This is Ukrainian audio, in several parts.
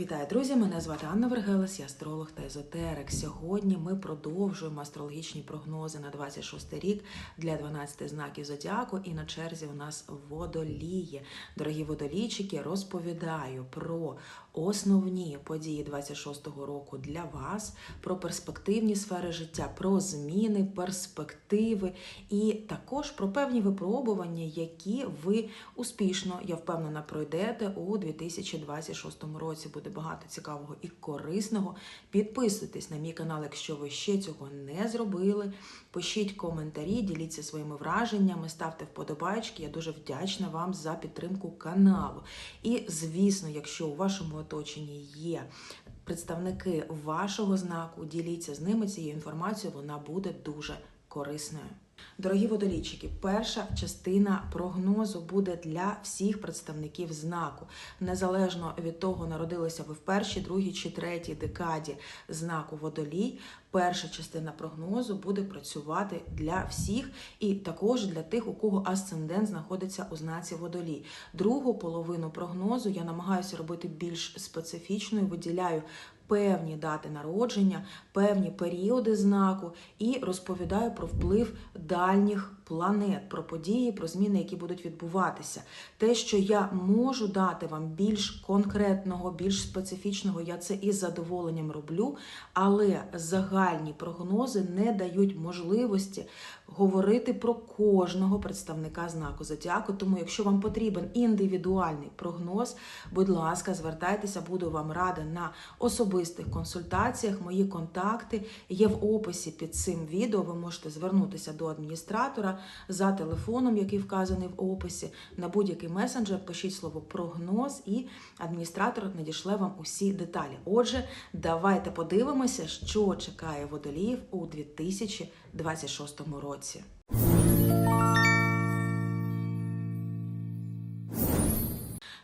Вітаю, друзі! Мене звати Анна Вергелес, я астролог та езотерик. Сьогодні ми продовжуємо астрологічні прогнози на 26 рік для 12 знаків зодіаку. І на черзі у нас водолії. Дорогі водолійчики, розповідаю про основні події 26-го року для вас, про перспективні сфери життя, про зміни, перспективи і також про певні випробування, які ви успішно, я впевнена, пройдете у 2026 році. Буде багато цікавого і корисного. Підписуйтесь на мій канал, якщо ви ще цього не зробили. Пишіть коментарі, діліться своїми враженнями, ставте вподобайки. Я дуже вдячна вам за підтримку каналу. І, звісно, якщо у вашому оточенні є представники вашого знаку, діліться з ними цією інформацією, вона буде дуже корисною. Дорогі водолійчики, перша частина прогнозу буде для всіх представників знаку, незалежно від того, народилися ви в першій, другій чи третій декаді знаку водолій. Перша частина прогнозу буде працювати для всіх і також для тих, у кого асцендент знаходиться у знаці водолій. Другу половину прогнозу я намагаюся робити більш специфічною, виділяю певні дати народження, певні періоди знаку і розповідаю про вплив дальніх планет, про події, про зміни, які будуть відбуватися. Те, що я можу дати вам більш конкретного, більш специфічного, я це із задоволенням роблю, але загальні прогнози не дають можливості говорити про кожного представника знаку зодіаку. Тому, якщо вам потрібен індивідуальний прогноз, будь ласка, звертайтеся, буду вам рада на особистих консультаціях. Мої контакти є в описі під цим відео. Ви можете звернутися до адміністратора за телефоном, який вказаний в описі, на будь-який месенджер. Пишіть слово прогноз, і адміністратор надішле вам усі деталі. Отже, давайте подивимося, що чекає водоліїв у 2026 році.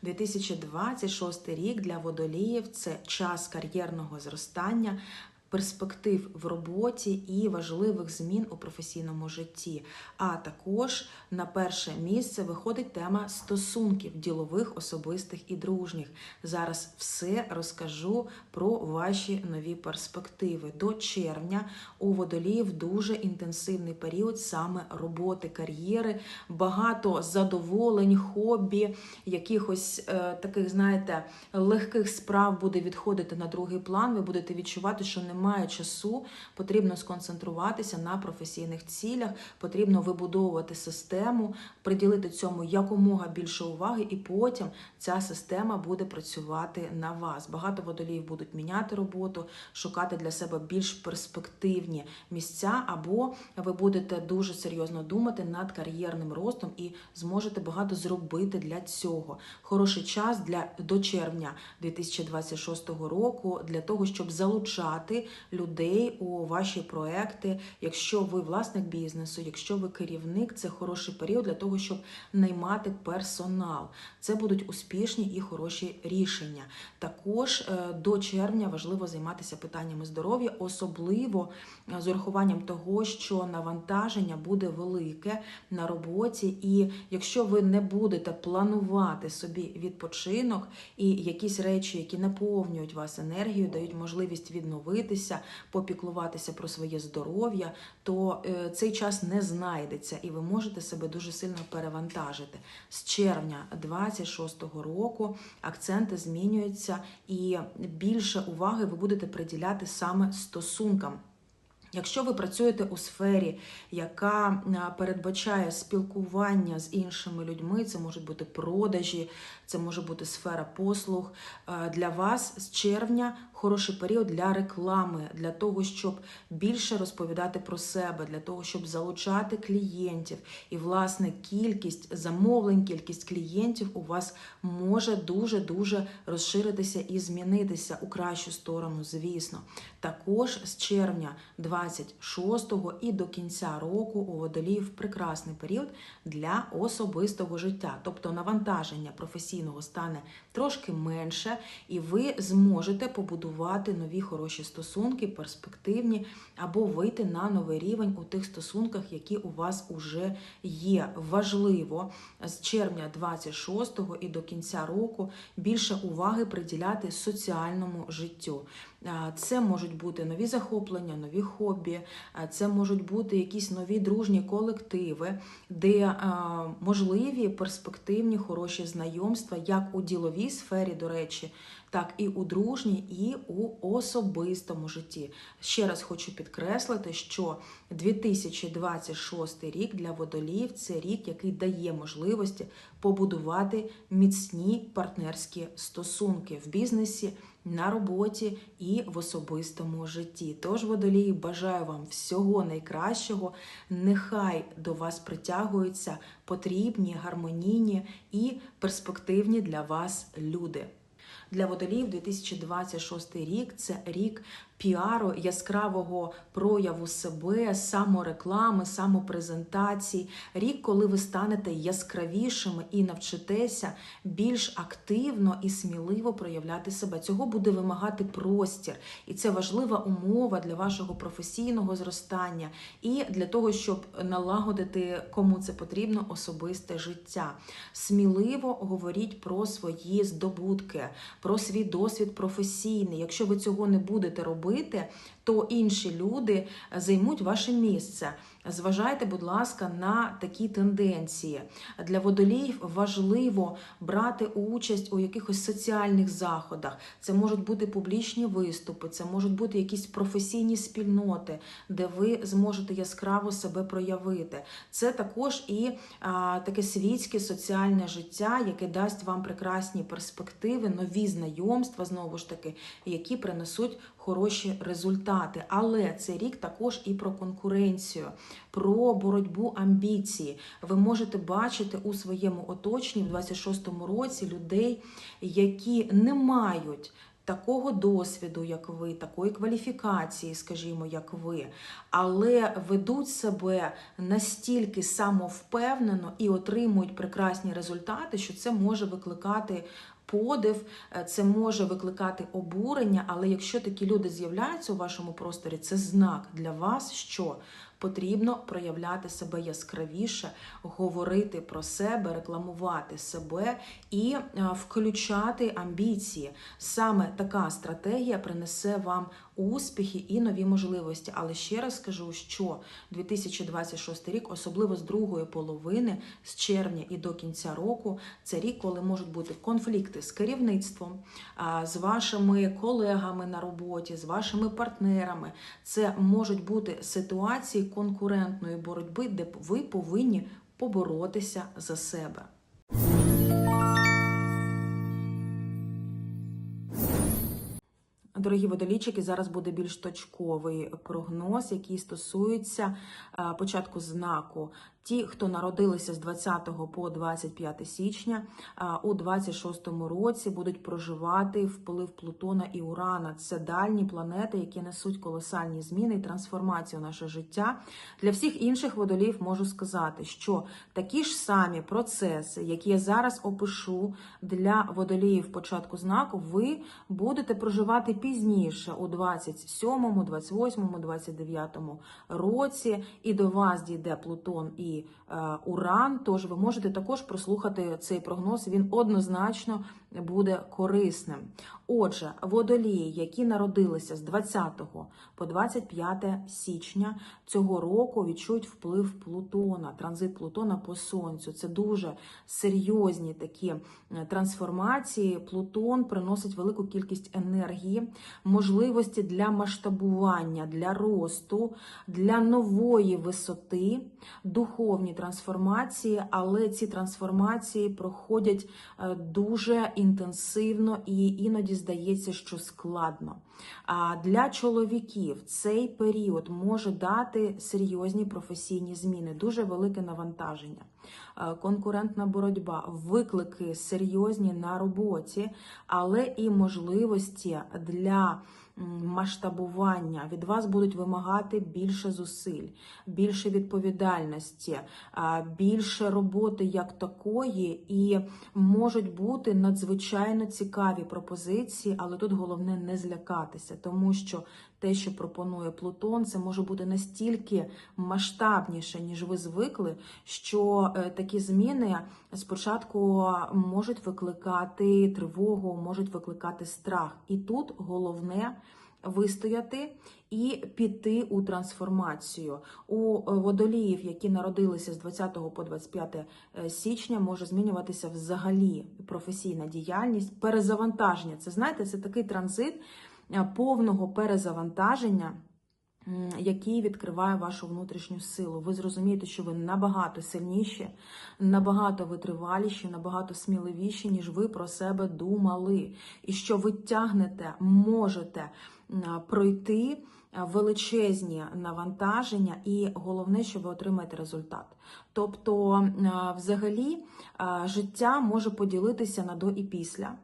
– 2026 рік для водоліїв це час кар'єрного зростання, перспектив в роботі і важливих змін у професійному житті. А також на перше місце виходить тема стосунків ділових, особистих і дружніх. Зараз все розкажу про ваші нові перспективи. До червня у водоліїв дуже інтенсивний період саме роботи, кар'єри, багато задоволень, хобі, якихось е, таких, знаєте, легких справ буде відходити на другий план. Ви будете відчувати, що немає немає часу, потрібно сконцентруватися на професійних цілях, потрібно вибудовувати систему, приділити цьому якомога більше уваги, і потім ця система буде працювати на вас. Багато водоліїв будуть міняти роботу, шукати для себе більш перспективні місця, або ви будете дуже серйозно думати над кар'єрним ростом і зможете багато зробити для цього. Хороший час для до червня 2026 року для того, щоб залучати людей у ваші проекти. Якщо ви власник бізнесу, якщо ви керівник, це хороший період для того, щоб наймати персонал. Це будуть успішні і хороші рішення. Також е, до червня важливо займатися питаннями здоров'я, особливо е, з урахуванням того, що навантаження буде велике на роботі, і якщо ви не будете планувати собі відпочинок і якісь речі, які наповнюють вас енергію, дають можливість відновитися, попіклуватися про своє здоров'я, то е, цей час не знайдеться, і ви можете себе дуже сильно перевантажити. З червня 26-го року акценти змінюються, і більше уваги ви будете приділяти саме стосункам. Якщо ви працюєте у сфері, яка передбачає спілкування з іншими людьми, це можуть бути продажі, це може бути сфера послуг. Для вас з червня хороший період для реклами, для того, щоб більше розповідати про себе, для того, щоб залучати клієнтів. І, власне, кількість замовлень, кількість клієнтів у вас може дуже-дуже розширитися і змінитися у кращу сторону, звісно. Також з червня 20 26-го і до кінця року у водоліїв прекрасний період для особистого життя. Тобто навантаження професійного стане трошки менше, і ви зможете побудувати нові хороші стосунки, перспективні, або вийти на новий рівень у тих стосунках, які у вас уже є. Важливо з червня 26-го і до кінця року більше уваги приділяти соціальному життю. Це можуть бути нові захоплення, нові хобі, це можуть бути якісь нові дружні колективи, де можливі перспективні хороші знайомства, як у діловій сфері, до речі, так і у дружній, і у особистому житті. Ще раз хочу підкреслити, що 2026 рік для водоліїв це рік, який дає можливості побудувати міцні партнерські стосунки в бізнесі, на роботі і в особистому житті. Тож, водолії, бажаю вам всього найкращого. Нехай до вас притягуються потрібні, гармонійні і перспективні для вас люди. Для водоліїв 2026 рік це рік піару, яскравого прояву себе, самореклами, самопрезентації. Рік, коли ви станете яскравішими і навчитеся більш активно і сміливо проявляти себе. Цього буде вимагати простір, і це важлива умова для вашого професійного зростання і для того, щоб налагодити кому це потрібно особисте життя. Сміливо говоріть про свої здобутки, про свій досвід професійний. Якщо ви цього не будете робити, робити то інші люди займуть ваше місце. Зважайте, будь ласка, на такі тенденції. Для водоліїв важливо брати участь у якихось соціальних заходах. Це можуть бути публічні виступи, це можуть бути якісь професійні спільноти, де ви зможете яскраво себе проявити. Це також і а, таке світське соціальне життя, яке дасть вам прекрасні перспективи, нові знайомства, знову ж таки, які принесуть хороші результати. Але цей рік також і про конкуренцію про боротьбу амбіції. Ви можете бачити у своєму оточенні в 26-му році людей, які не мають. Такого досвіду, як ви, такої кваліфікації, скажімо, як ви, але ведуть себе настільки самовпевнено і отримують прекрасні результати, що це може викликати подив, це може викликати обурення. Але якщо такі люди з'являються у вашому просторі, це знак для вас, що потрібно проявляти себе яскравіше, говорити про себе, рекламувати себе і включати амбіції. Саме така стратегія принесе вам успіхи і нові можливості. Але ще раз скажу, що 2026 рік, особливо з другої половини, з червня і до кінця року, це рік, коли можуть бути конфлікти з керівництвом, з вашими колегами на роботі, з вашими партнерами. Це можуть бути ситуації конкурентної боротьби, де ви повинні поборотися за себе. Дорогі водолічики, зараз буде більш точковий прогноз, який стосується початку знаку. Ті, хто народилися з 20 по 25 січня, у 26 році будуть проживати вплив Плутона і Урана. Це дальні планети, які несуть колосальні зміни і трансформацію в наше життя. Для всіх інших водолів можу сказати, що такі ж самі процеси, які я зараз опишу для водоліїв початку знаку, ви будете проживати пізніше у 27, 28, 29 році, і до вас дійде Плутон і Уран. Тож ви можете також прослухати цей прогноз. Він однозначно буде корисним. Отже, водолії, які народилися з 20 по 25 січня цього року, відчують вплив Плутона, транзит Плутона по сонцю. Це дуже серйозні такі трансформації. Плутон приносить велику кількість енергії, можливості для масштабування, для росту, для нової висоти, духовні трансформації, але ці трансформації проходять дуже інтенсивно і іноді здається, що складно. А для чоловіків цей період може дати серйозні професійні зміни, дуже велике навантаження. е, конкурентна боротьба, виклики серйозні на роботі, але і можливості для масштабування. Від вас будуть вимагати більше зусиль, більше відповідальності, більше роботи як такої, і можуть бути надзвичайно цікаві пропозиції, але тут головне не злякатися, тому що те, що пропонує Плутон, це може бути настільки масштабніше, ніж ви звикли, що е, такі зміни спочатку можуть викликати тривогу, можуть викликати страх. І тут головне вистояти і піти у трансформацію. У е, водоліїв, які народилися з 20 по 25 січня, може змінюватися взагалі професійна діяльність, перезавантаження. Це знаєте, це такий транзит е, повного перезавантаження. Який відкриває вашу внутрішню силу. Ви зрозумієте, що ви набагато сильніші, набагато витриваліші, набагато сміливіші, ніж ви про себе думали. І що ви тягнете, можете пройти е, величезні навантаження, і головне, що ви отримаєте результат. Тобто, е, взагалі, е, життя може поділитися на до і після.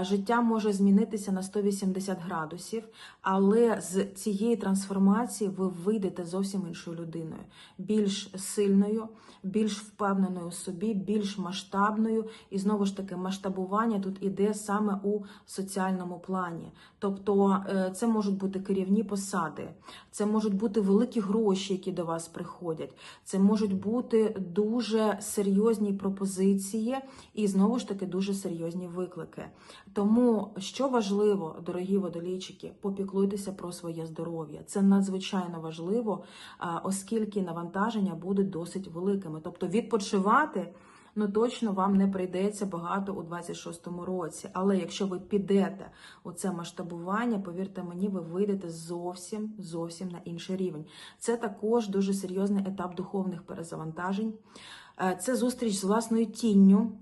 Життя може змінитися на 180 градусів, але з цієї трансформації ви вийдете зовсім іншою людиною, більш сильною, більш впевненою у собі, більш масштабною. І знову ж таки, масштабування тут іде саме у соціальному плані. Тобто, е, це можуть бути керівні посади, це можуть бути великі гроші, які до вас приходять. Це можуть бути дуже серйозні пропозиції і знову ж таки дуже серйозні виклики. Тому що важливо, дорогі водолійчики, попіклуйтеся про своє здоров'я. Це надзвичайно важливо, оскільки навантаження будуть досить великими. Тобто відпочивати. Ну, точно вам не прийдеться багато у 26-му році. Але якщо ви підете у це масштабування, повірте мені, ви вийдете зовсім зовсім на інший рівень. Це також дуже серйозний етап духовних перезавантажень. Е, Це зустріч з власною тінню.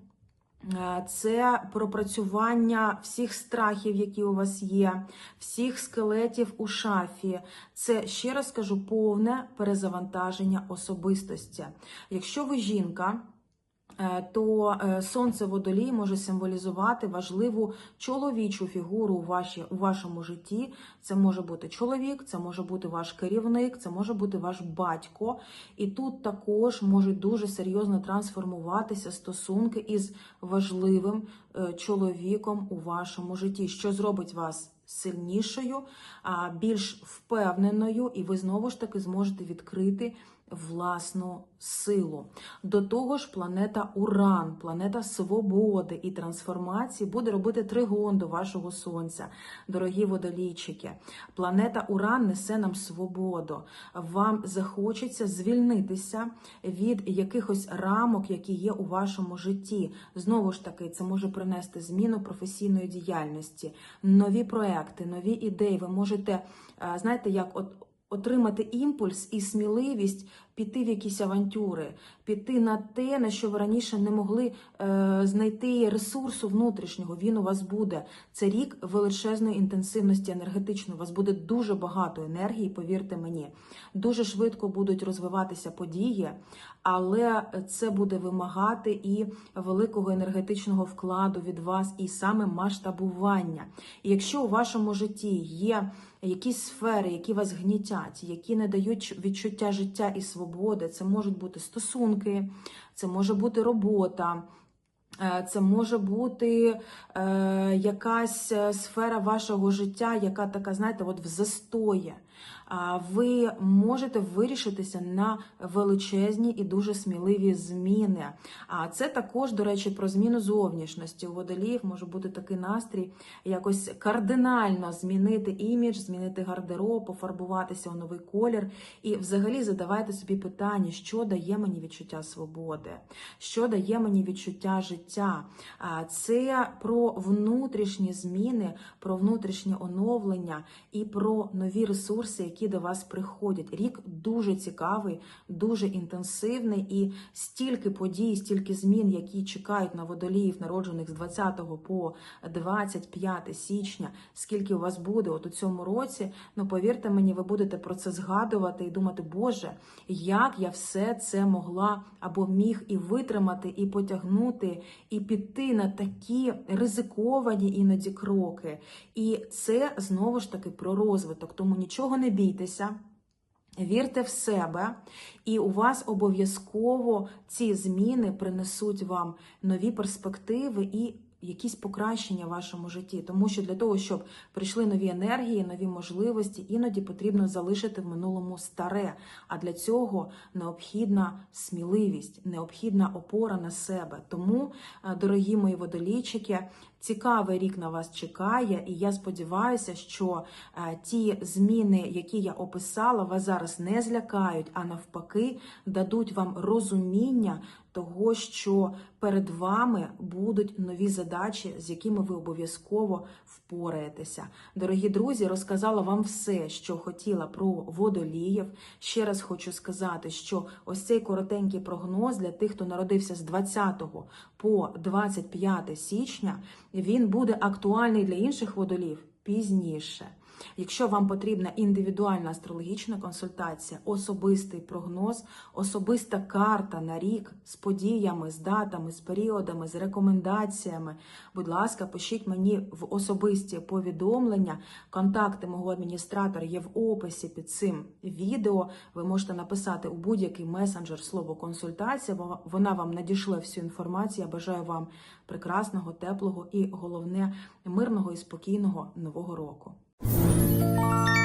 Е, Це пропрацювання всіх страхів, які у вас є, всіх скелетів у шафі. Це ще раз кажу, повне перезавантаження особистості. Якщо ви жінка. Е, То е, сонце водолій може символізувати важливу чоловічу фігуру у, ваші, у вашому житті. Це може бути чоловік, це може бути ваш керівник, це може бути ваш батько. І тут також можуть дуже серйозно трансформуватися стосунки із важливим е, чоловіком у вашому житті, що зробить вас сильнішою, більш впевненою, і ви знову ж таки зможете відкрити власну силу. До того ж, планета Уран, планета свободи і трансформації, буде робити тригон до вашого сонця, дорогі водолійчики. Планета Уран несе нам свободу. Вам захочеться звільнитися від якихось рамок, які є у вашому житті. Знову ж таки, це може принести зміну професійної діяльності, нові проекти, нові ідеї. Ви можете, е, знаєте, як от. Отримати імпульс і сміливість піти в якісь авантюри, піти на те, на що ви раніше не могли е, знайти ресурсу внутрішнього. Він у вас буде. Це рік величезної інтенсивності енергетичної. У вас буде дуже багато енергії, повірте мені. Дуже швидко будуть розвиватися події, але це буде вимагати і великого енергетичного вкладу від вас, і саме масштабування. І якщо у вашому житті є якісь сфери, які вас гнітять, які не дають відчуття життя і свободи, це можуть бути стосунки, це може бути робота. е, Це може бути е, якась е, сфера вашого життя, яка така, знаєте, от в застої. Ви можете вирішитися на величезні і дуже сміливі зміни. А це також, до речі, про зміну зовнішності. У водоліїв може бути такий настрій, якось кардинально змінити імідж, змінити гардероб, пофарбуватися у новий колір. І взагалі задавайте собі питання, що дає мені відчуття свободи, що дає мені відчуття життя. Це про внутрішні зміни, про внутрішнє оновлення і про нові ресурси, які до вас приходять. Рік дуже цікавий, дуже інтенсивний і стільки подій, стільки змін, які чекають на водоліїв, народжених з 20 по 25 січня. Скільки у вас буде от у цьому році? Ну повірте мені, ви будете про це згадувати і думати, Боже, як я все це могла або міг і витримати, і потягнути, і піти на такі ризиковані іноді кроки. І це знову ж таки про розвиток. Тому нічого не бійтеся. Вірте в себе, і у вас обов'язково ці зміни принесуть вам нові перспективи і якісь покращення в вашому житті. Тому що для того, щоб прийшли нові енергії, нові можливості, іноді потрібно залишити в минулому старе. А для цього необхідна сміливість, необхідна опора на себе. Тому, е, дорогі мої водолійчики, цікавий рік на вас чекає, і я сподіваюся, що е, ті зміни, які я описала, вас зараз не злякають, а навпаки, дадуть вам розуміння того, що перед вами будуть нові задачі, з якими ви обов'язково впораєтеся. Дорогі друзі, розказала вам все, що хотіла про водоліїв. Ще раз хочу сказати, що ось цей коротенький прогноз для тих, хто народився з 20 по 25 січня, він буде актуальний для інших водолів пізніше. Якщо вам потрібна індивідуальна астрологічна консультація, особистий прогноз, особиста карта на рік з подіями, з датами, з періодами, з рекомендаціями, будь ласка, пишіть мені в особисті повідомлення. Контакти мого адміністратора є в описі під цим відео. Ви можете написати у будь-який месенджер слово консультація. бо Вона вам надішле всю інформацію. Я бажаю вам прекрасного, теплого і головне мирного і спокійного нового року. Música